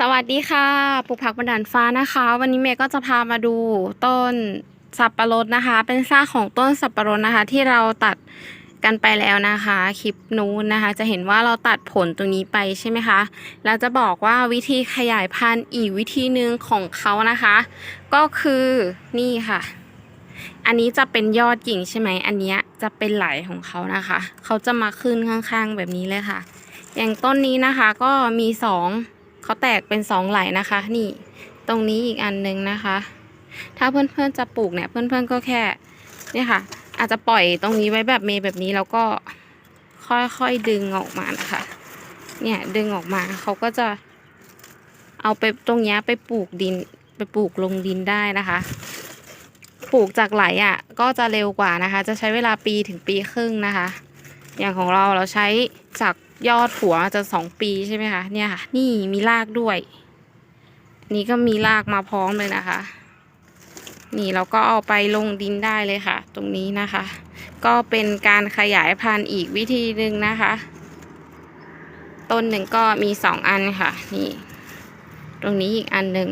สวัสดีค่ะปลูกผักบนดานฟ้านะคะ วันนี้เมย์ก็จะพามาดูต้นสับปะรดนะคะ เป็นซากของต้นสับปะรดนะคะ ที่เราตัดกันไปแล้วนะคะ คลิปนู้นนะคะ จะเห็นว่าเราตัดผลตรงนี้ไปใช่ไหมคะแล้วจะบอกว่าวิธีขยายพันธุ์อีกวิธีหนึ่งของเขานะคะ ก็คือนี่ค่ะ อันนี้จะเป็นยอดกิ่งใช่ไหมอันนี้จะเป็นไหลของเขานะคะ เขาจะมาขึ้นข้างๆแบบนี้เลยค่ะ อย่างต้นนี้นะคะก็มีสอง เขาแตกเป็นสองไหลนะคะ นี่ ตรงนี้อีกอันหนึงนะคะ ถ้าเพื่อนๆจะปลูกเนี่ยเพื่อนๆก็แค่เนี่ยค่ะ อาจจะปล่อยตรงนี้ไว้แบบเมย์แบบนี้แล้วก็ค่อยๆดึงออกมานะคะ เนี่ยดึงออกมาเขาก็จะ เอาไปตรงนี้ไปปลูกดิน ไปปลูกลงดินได้นะคะ ปลูกจากไหลอะ ก็จะเร็วกว่านะคะ จะใช้เวลาปีถึงปีครึ่งนะคะ อย่างของเราเราใช้จาก ยอดหัวจะสองปีใช่ไหมคะเนี่ยค่ะ นี่มีรากด้วย นี่ก็มีรากมาพร้อมเลยนะคะ นี่เราก็เอาไปลงดินได้เลยค่ะ ตรงนี้นะคะ ก็เป็นการขยายพันธุ์อีกวิธีหนึ่งนะคะต้นหนึ่งก็มีสองอันค่ะ นี่ ตรงนี้อีกอันหนึ่ง